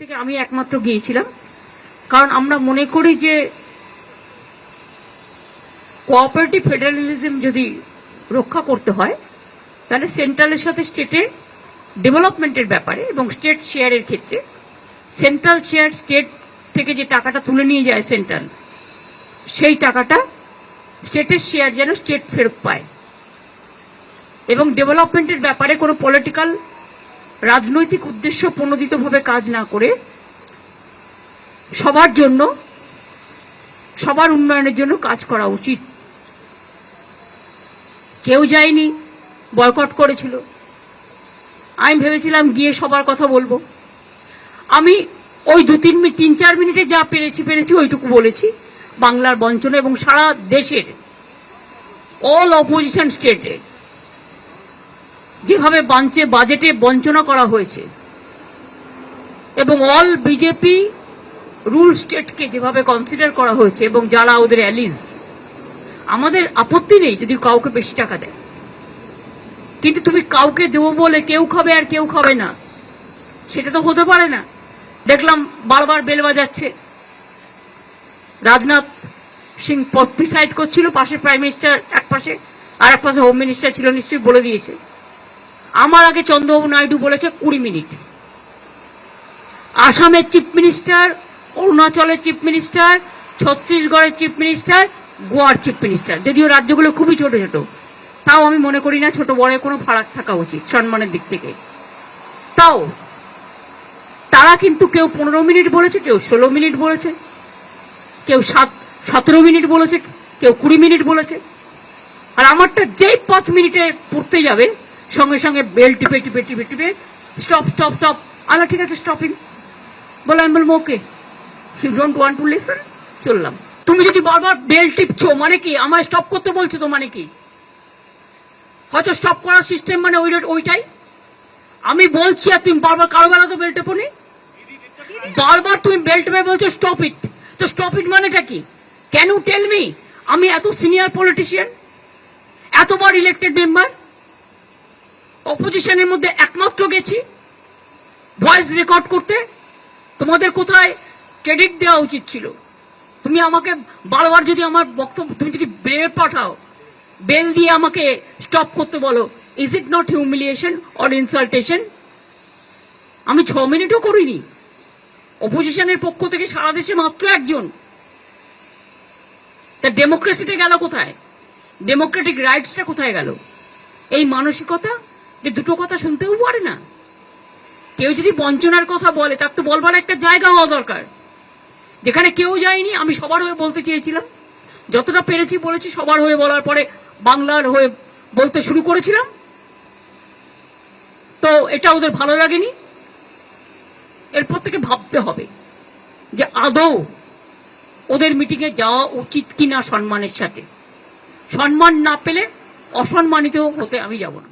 থেকে আমি একমাত্র গিয়েছিলাম। কারণ আমরা মনে করি যে কোঅপারেটিভ ফেডারেলিজম যদি রক্ষা করতে হয়, তাহলে সেন্ট্রালের সাথে স্টেটের ডেভেলপমেন্টের ব্যাপারে এবং স্টেট শেয়ারের ক্ষেত্রে সেন্ট্রাল শেয়ার স্টেট থেকে যে টাকাটা তুলে নিয়ে যায় সেন্ট্রাল সেই টাকাটা স্টেটের শেয়ার যেন স্টেট ফেরত পায়। এবং ডেভেলপমেন্টের ব্যাপারে কোনো পলিটিক্যাল রাজনৈতিক উদ্দেশ্য প্রণোদিতভাবে কাজ না করে সবার জন্য, সবার উন্নয়নের জন্য কাজ করা উচিত। কেউ যায়নি, বয়কট করেছিল। আমি ভেবেছিলাম গিয়ে সবার কথা বলব। আমি ওই দু, তিন তিন চার মিনিটে যা পেরেছি পেরেছি ওইটুকু বলেছি। বাংলার বঞ্চনা এবং সারা দেশের অল অপোজিশন স্টেটে যেভাবে বাঞ্চে, বাজেটে বঞ্চনা করা হয়েছে। এবং অল বিজেপি রুল স্টেটকে যেভাবে কনসিডার করা হয়েছে এবং যারা ওদের অ্যালিজ আমাদের আপত্তি নেই যদি কাউকে বেশি টাকা দেয়। কিন্তু তুমি কাউকে দেবো বলে কেউ খাবে আর কেউ খাবে না, সেটা তো হতে পারে না। দেখলাম বারবার বেল বাজাচ্ছে। রাজনাথ সিং প্রিসাইড করছিল, পাশে প্রাইম মিনিস্টার এক পাশে, আর এক পাশে হোম মিনিস্টার ছিল, নিশ্চয়ই বলে দিয়েছে। আমার আগে চন্দ্রবাবু নাইডু বলেছে কুড়ি মিনিট। আসামের চিফ মিনিস্টার, অরুণাচলের চিফ মিনিস্টার, ছত্তিশগড়ের চিফ মিনিস্টার, গোয়ার চিফ মিনিস্টার। যদিও রাজ্যগুলো খুবই ছোট ছোট, তাও আমি মনে করি না ছোট বড় কোনো ফারাক থাকা উচিত সম্মানের দিক থেকে। তাও, তারা কিন্তু কেউ পনেরো মিনিট বলেছে, কেউ ষোলো মিনিট বলেছে, কেউ সাত, সতেরো মিনিট বলেছে, কেউ কুড়ি মিনিট বলেছে। আর আমারটা যেই পাঁচ মিনিটে পড়তে যাবে সঙ্গে সঙ্গে বেল টিপে টিপে টিপে টিপে স্টপ স্টপ স্টপ আলো ঠিক আছে স্টপিং বলে, আমি বলব okay you don't want to listen চললাম। তুমি যদি বারবার বেল টিপছো মানে কি? আমায় স্টপ করতে বলছো তো মানে কি? হয়তো স্টপ করার সিস্টেম মানে ওই, ওইটাই। আমি বলছি আর তুমি বারবার কারও বেলা তো বেল টেপো বারবার তুমি বেল টেপে বলছো স্টপ ইট তো স্টপ ইট মানেটা কি? ক্যান ইউ টেল মি আমি এত সিনিয়র পলিটিশিয়ান এতবার ইলেক্টেড মেম্বার অপোজিশনের মধ্যে একমাত্র গেছি। ভয়েস রেকর্ড করতে। তোমাদের কোথায় ক্রেডিট দেওয়া উচিত ছিল? তুমি আমাকে বারবার যদি আমার বক্তব্য তুমি যদি বেল পাঠাও, বেল দিয়ে আমাকে স্টপ করতে বলো is it not humiliation or insultation আমি ছ মিনিটও করিনি। অপোজিশনের পক্ষ থেকে সারা দেশে মাত্র একজন। তা ডেমোক্রেসিটা গেল কোথায়? ডেমোক্রেটিক রাইটসটা কোথায় গেল? এই মানসিকতা যে দুটো কথা শুনতেও পারে না। কেউ যদি বঞ্চনার কথা বলে, তার তো বলবার একটা জায়গা হওয়া দরকার। যেখানে কেউ যায়নি, আমি সবার হয়ে বলতে চেয়েছিলাম। যতটা পেরেছি বলেছি, সবার হয়ে বলার পরে বাংলার হয়ে বলতে শুরু করেছিলাম। তো এটা ওদের ভালো লাগেনি। এরপর থেকে ভাবতে হবে যে আদৌ ওদের মিটিংয়ে যাওয়া উচিত কিনা সম্মানের সাথে। সম্মান না পেলে অসম্মানিত হতে আমি যাব না।